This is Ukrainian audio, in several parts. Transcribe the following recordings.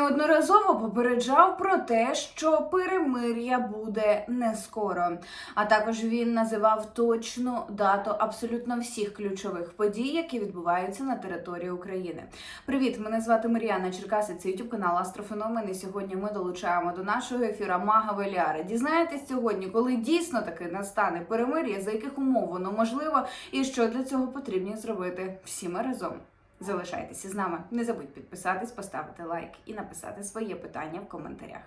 неодноразово попереджав про те, що перемир'я буде не скоро. А також він називав точну дату абсолютно всіх ключових подій, які відбуваються на території України. Привіт, мене звати Мар'яна Черкаси. Це YouTube канал Астрофеномен. Сьогодні ми долучаємо до нашого ефіра Мага Веляра. Дізнаєтесь сьогодні, коли дійсно таки настане перемир'я, за яких умов воно можливо, і що для цього потрібно зробити всі ми разом. Залишайтеся з нами. Не забудь підписатись, поставити лайк і написати своє питання в коментарях.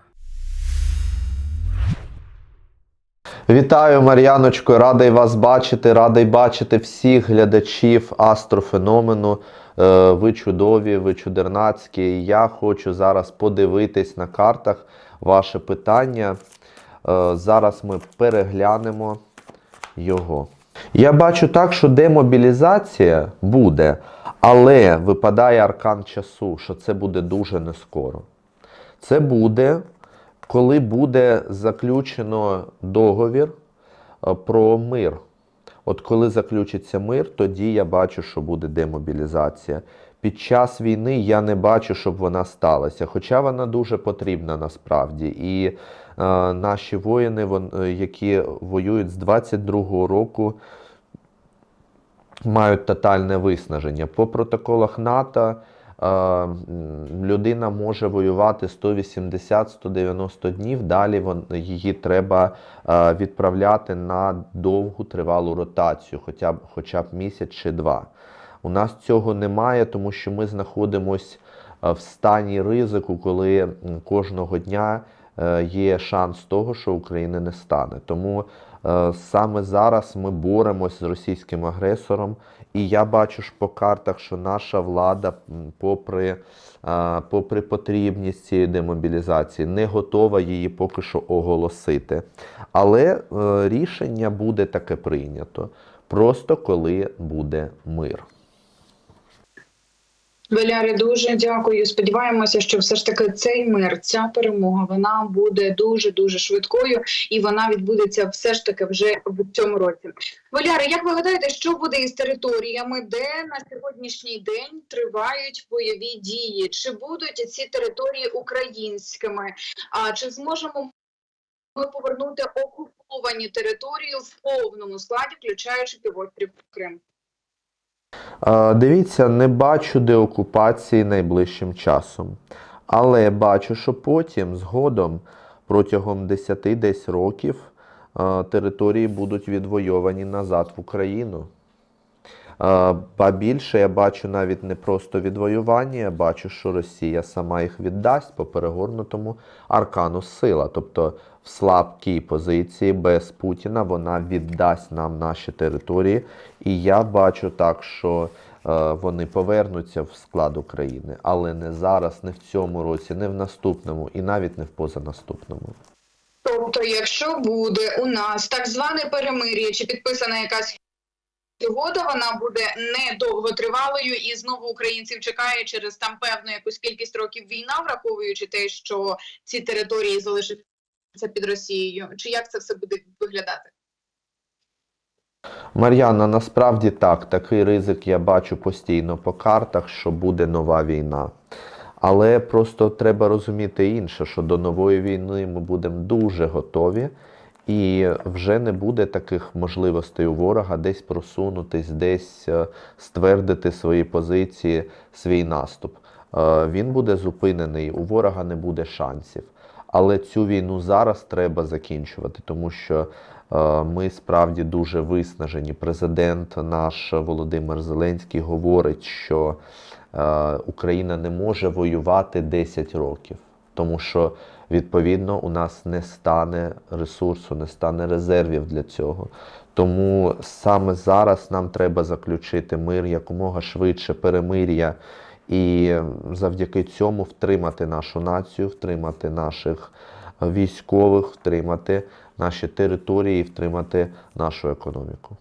Вітаю, Мар'яночко, радий вас бачити, радий бачити всіх глядачів астрофеномену. Е, Ви чудові, ви чудернацькі. Я хочу зараз подивитись на картах ваше питання. Е, Зараз ми переглянемо його. Я бачу так, що демобілізація буде, але випадає аркан часу, що це буде дуже нескоро. Це буде, коли буде заключено договір е, про мир. От коли заключиться мир, тоді я бачу, що буде демобілізація. Під час війни я не бачу, щоб вона сталася, хоча вона дуже потрібна насправді. І наші воїни, е, які воюють з 22-го року, мають тотальне виснаження. По протоколах НАТО е, людина може воювати 180-190 днів. Далі її треба е, відправляти на довгу тривалу ротацію, хоча б, хоча б місяць чи два. У нас цього немає, тому що ми знаходимося в стані ризику, коли кожного дня е, є шанс того, що України не стане. Тому е, саме зараз ми боремось з російським агресором, і я бачу ж по картах, що наша влада, попри, е, попри потрібність цієї демобілізації, не готова її поки що оголосити. Але е, рішення буде таке прийнято. Просто коли буде мир. Валярі, дуже дякую. Сподіваємося, що все ж таки цей мир, ця перемога, вона буде дуже дуже швидкою, і вона відбудеться все ж таки вже в цьому році. Валяри, як ви гадаєте, що буде із територіями, де на сьогоднішній день тривають бойові дії? Чи будуть ці території українськими? А чи зможемо ми повернути окуповані території в повному складі, включаючи півострів Крим? Дивіться, не бачу деокупації найближчим часом. Але бачу, що потім, згодом, протягом 10 десь років, території будуть відвойовані назад в Україну. Ба більше я бачу навіть не просто відвоювання, я бачу, що Росія сама їх віддасть по перегорнутому аркану сила. Тобто в слабкій позиції без Путіна вона віддасть нам наші території. І я бачу так, що е, вони повернуться в склад України, але не зараз, не в цьому році, не в наступному і навіть не в позанаступному. Тобто, якщо буде у нас так зване перемир'я чи підписана якась угода, вона буде недовготривалою і знову українців чекає через там певну якусь кількість років війна, враховуючи те, що ці території залишаться під Росією. Чи як це все буде виглядати? Мар'яна, насправді так, такий ризик я бачу постійно по картах, що буде нова війна. Але просто треба розуміти інше, що до нової війни ми будемо дуже готові, і вже не буде таких можливостей у ворога десь просунутись, десь е, ствердити свої позиції, свій наступ. Е, Він буде зупинений, у ворога не буде шансів. Але цю війну зараз треба закінчувати, тому що е, ми справді дуже виснажені. Президент наш Володимир Зеленський говорить, що Україна не може воювати 10 років, тому що відповідно у нас не стане ресурсу, не стане резервів для цього. Тому саме зараз нам треба заключити мир якомога швидше перемир'я і завдяки цьому втримати нашу націю, втримати наших військових, втримати наші території, втримати нашу економіку.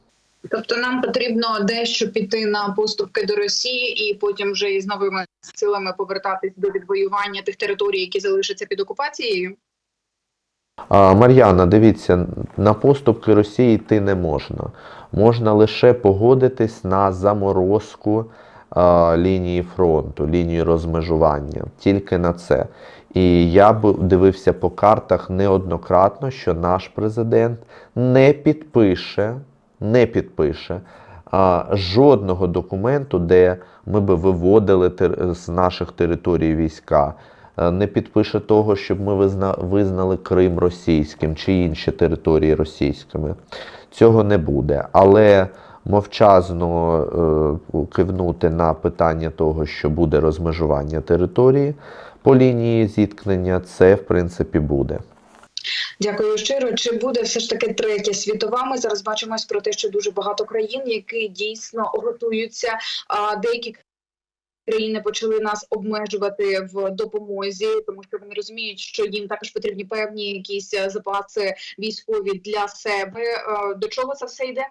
Тобто нам потрібно дещо піти на поступки до Росії і потім вже із новими силами повертатись до відвоювання тих територій, які залишаться під окупацією. А, Мар'яна, дивіться, на поступки Росії йти не можна. Можна лише погодитись на заморозку е, лінії фронту, лінії розмежування, тільки на це. І я б дивився по картах неоднократно, що наш президент не підпише, не підпише жодного документу, де ми би виводили з наших територій війська. Е, Не підпише того, щоб ми визна, визнали Крим російським чи інші території російськими. Цього не буде. Але мовчазно е, кивнути на питання того, що буде розмежування території по лінії зіткнення, це в принципі буде. Дякую щиро. Чи буде все ж таки третя світова? Ми зараз бачимось про те, що дуже багато країн, які дійсно готуються. Деякі країни почали нас обмежувати в допомозі, тому що вони розуміють, що їм також потрібні певні якісь е, запаси військові для себе. Е, До чого це все йде?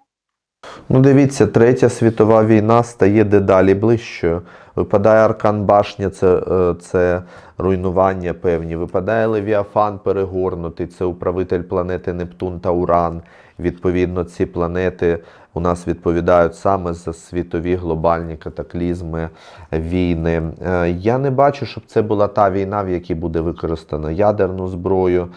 Ну, дивіться, третя світова війна стає дедалі ближчою. Випадає аркан башня, це, е, це руйнування певні. Випадає Левіафан перегорнутий, це управитель планети Нептун та Уран. Відповідно, ці планети у нас відповідають саме за світові глобальні катаклізми, війни. Е, Я не бачу, щоб це була та війна, в якій буде використано ядерну зброю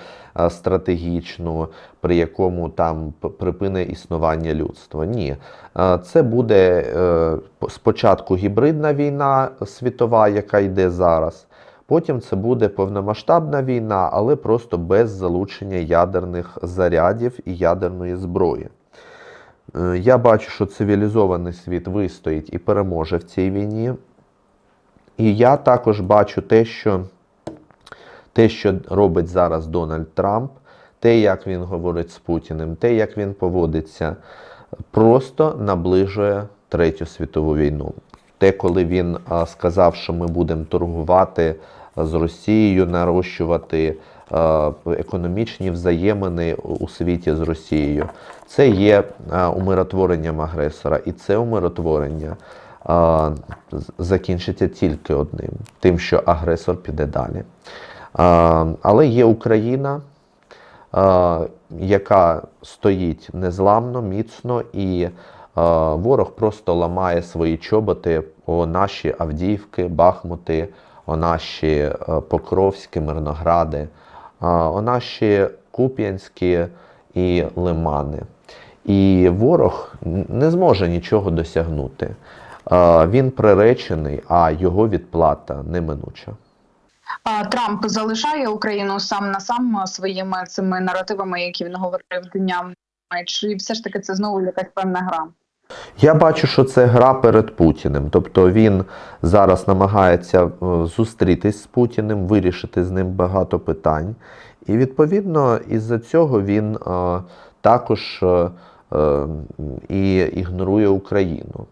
стратегічну, при якому там припине існування людства. Ні. Це буде е, спочатку гібридна війна світова, яка йде зараз. Потім це буде повномасштабна війна, але просто без залучення ядерних зарядів і ядерної зброї. Е, Я бачу, що цивілізований світ вистоїть і переможе в цій війні. І я також бачу те, що те, що робить зараз Дональд Трамп, те, як він говорить з Путіним, те, як він поводиться, просто наближує Третю світову війну. Те, коли він сказав, що ми будемо торгувати з Росією, нарощувати економічні взаємини у- світі з Росією, це є умиротворенням агресора, і це умиротворення закінчиться тільки одним: тим, що агресор піде далі. Але є Україна, яка стоїть незламно, міцно, і ворог просто ламає свої чоботи о наші Авдіївки, Бахмути, о наші е, Покровські, Мирногради, о наші Куп'янські і Лимани. І ворог не зможе нічого досягнути. Він приречений, а його відплата неминуча. Трамп залишає Україну сам на сам своїми цими наративами, які він говорив днями. Чи все ж таки це знову якась певна гра? Я бачу, що це гра перед Путіним. Тобто він зараз намагається е, зустрітись з Путіним, вирішити з ним багато питань. І відповідно із-за цього він е, також е, е, і ігнорує Україну.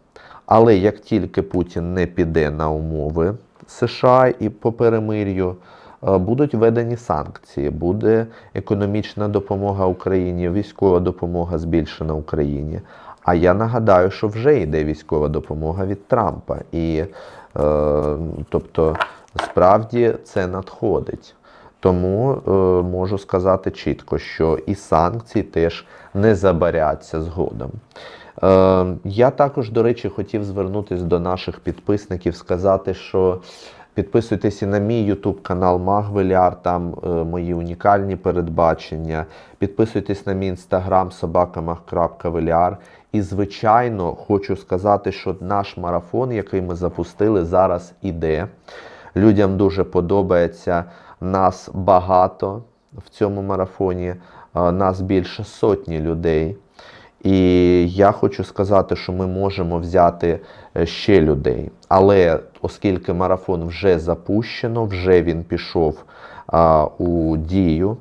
Але як тільки Путін не піде на умови США і по перемир'ю, е, будуть введені санкції, буде економічна допомога Україні, військова допомога збільшена Україні. А я нагадаю, що вже йде військова допомога від Трампа. І е, тобто, справді це надходить. Тому е, можу сказати чітко, що і санкції теж не забаряться згодом. Е, я також, до речі, хотів звернутися до наших підписників, сказати, що підписуйтесь і на мій YouTube канал Магвеляр, там е, мої унікальні передбачення. Підписуйтесь на мій інстаграм собакамах.веляр. І, звичайно, хочу сказати, що наш марафон, який ми запустили, зараз іде. Людям дуже подобається. Нас багато в цьому марафоні, е, нас більше сотні людей. І я хочу сказати, що ми можемо взяти е, ще людей. Але оскільки марафон вже запущено, вже він пішов а, у дію,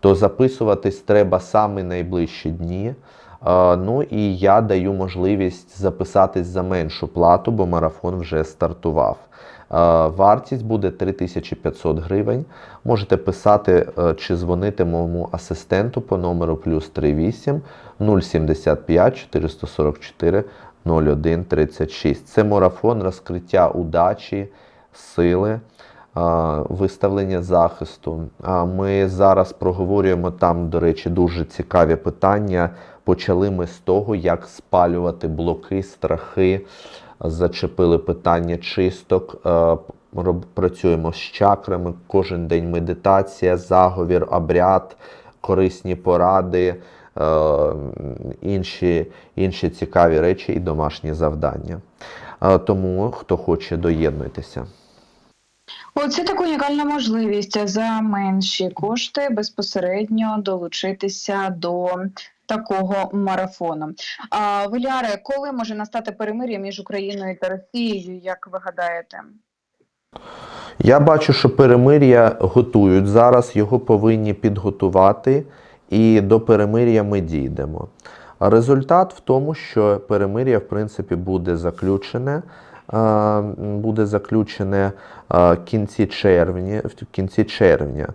то записуватись треба саме найближчі дні. А, ну і я даю можливість записатись за меншу плату, бо марафон вже стартував. Е, Вартість буде 3500 гривень. Можете писати е, чи дзвонити моєму асистенту по номеру плюс 38 075 444 01 36. Це марафон розкриття удачі, сили, е, виставлення захисту. Ми зараз проговорюємо там, до речі, дуже цікаві питання. Почали ми з того, як спалювати блоки, страхи зачепили питання чисток. е, Працюємо з чакрами, кожен день медитація, заговір, обряд, корисні поради, е, інші, інші цікаві речі і домашні завдання. Е, Тому, хто хоче, доєднуйтеся. Оце така унікальна можливість за менші кошти безпосередньо долучитися до такого марафону. А Валяре, коли може настати перемир'я між Україною та Росією, як ви гадаєте? Я бачу, що перемир'я готують зараз, його повинні підготувати, і до перемир'я ми дійдемо. Результат в тому, що перемир'я, в принципі, буде заключене. Буде заключене в кінці червня.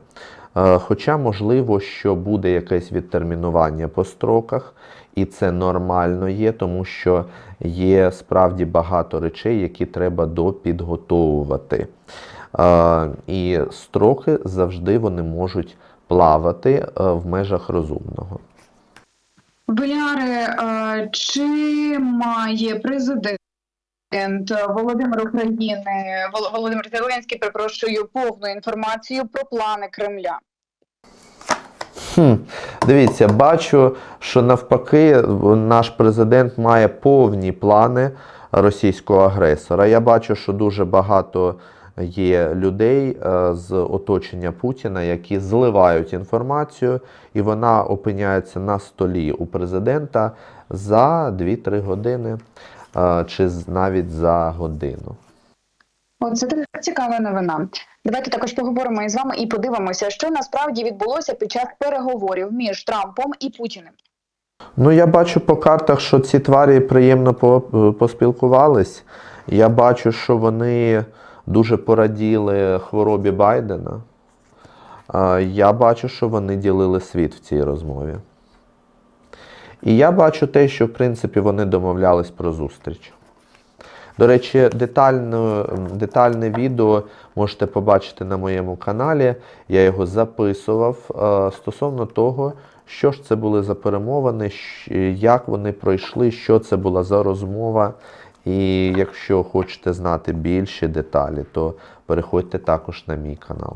Е, Хоча можливо, що буде якесь відтермінування по строках, і це нормально є, тому що є справді багато речей, які треба допідготовувати. Е, І строки завжди вони можуть плавати е, в межах розумного. Валяре, е, чи має президент Володимир України Володимир Зеленський, перепрошую, повну інформацію про плани Кремля? Хм, дивіться, бачу, що навпаки наш президент має повні плани російського агресора. Я бачу, що дуже багато є людей е, з оточення Путіна, які зливають інформацію, і вона опиняється на столі у президента за 2-3 години чи навіть за годину. Оце така цікава новина. Давайте також поговоримо із вами і подивимося, що насправді відбулося під час переговорів між Трампом і Путіним. Ну, я бачу по картах, що ці тварі приємно по- поспілкувались. Я бачу, що вони дуже пораділи хворобі Байдена. Я бачу, що вони ділили світ в цій розмові. І я бачу те, що в принципі вони домовлялись про зустріч. До речі, детальне, детальне відео можете побачити на моєму каналі. Я його записував е, стосовно того, що ж це були за перемовини, як вони пройшли, що це була за розмова. І якщо хочете знати більші деталі, то переходьте також на мій канал.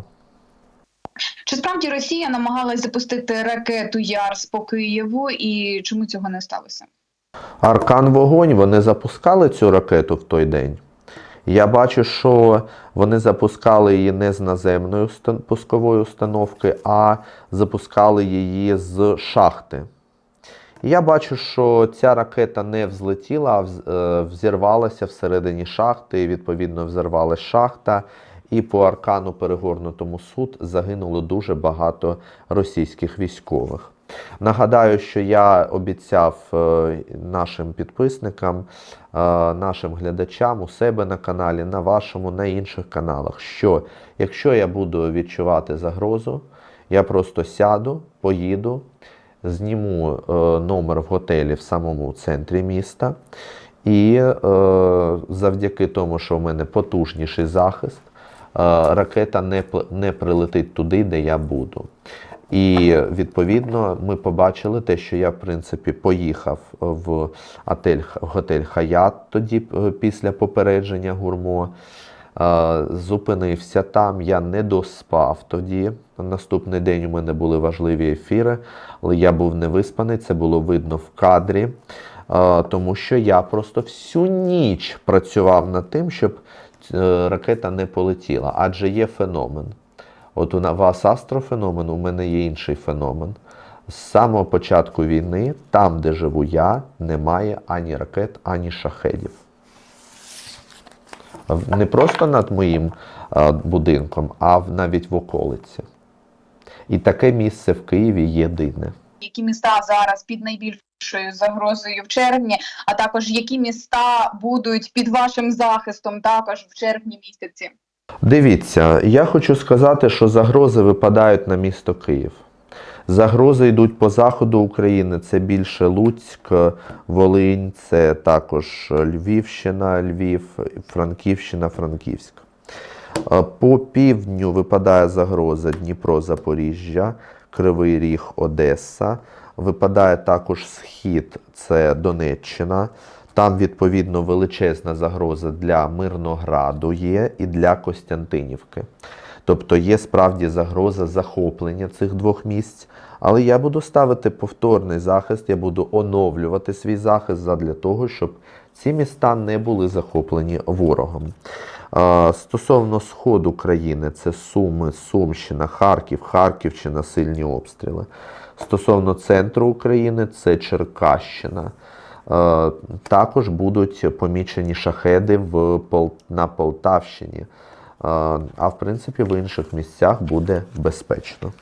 Чи справді Росія намагалась запустити ракету Ярс по Києву, і чому цього не сталося? Аркан Вогонь вони запускали цю ракету в той день. Я бачу, що вони запускали її не з наземної пускової установки, а запускали її з шахти. Я бачу, що ця ракета не взлетіла, а е, взірвалася всередині шахти, і відповідно взорвалася шахта. І по аркану перегорнутому суд загинуло дуже багато російських військових. Нагадаю, що я обіцяв е, нашим підписникам, е, нашим глядачам у себе на каналі, на вашому, на інших каналах, що якщо я буду відчувати загрозу, я просто сяду, поїду, зніму е, номер в готелі в самому центрі міста. І завдяки тому, що в мене потужніший захист, ракета не, не прилетить туди, де я буду. І відповідно ми побачили те, що я, в принципі, поїхав в готель, в готель Хаят тоді е, після попередження гурмо. Е, Зупинився там, я не доспав тоді. Наступний день у мене були важливі ефіри, але я був невиспаний, це було видно в кадрі, е, тому що я просто всю ніч працював над тим, щоб е, ракета не полетіла, адже є феномен. От у вас астрофеномен, у мене є інший феномен. З самого початку війни, там, де живу я, немає ані ракет, ані шахедів. Не просто над моїм е, будинком, а навіть в околиці. І таке місце в Києві єдине. Які міста зараз під найбільшою загрозою в червні, а також які міста будуть під вашим захистом також в червні місяці? Дивіться, я хочу сказати, що загрози випадають на місто Київ. Загрози йдуть по заходу України. Це більше Луцьк, Волинь, це також Львівщина, Львів, Франківщина, Франківськ. Е, По півдню випадає загроза Дніпро, Запоріжжя, Кривий Ріг, Одеса. Випадає також схід, це Донеччина. Там, відповідно, величезна загроза для Мирнограду є і для Костянтинівки. Тобто є справді загроза захоплення цих двох місць. Але я буду ставити повторний захист, я буду оновлювати свій захист задля того, щоб ці міста не були захоплені ворогом. Стосовно сходу країни, це Суми, Сумщина, Харків, Харківщина, сильні обстріли. Стосовно центру України, це Черкащина. Е, Також будуть помічені шахеди в, на Полтавщині. Е, А в принципі в інших місцях буде безпечно.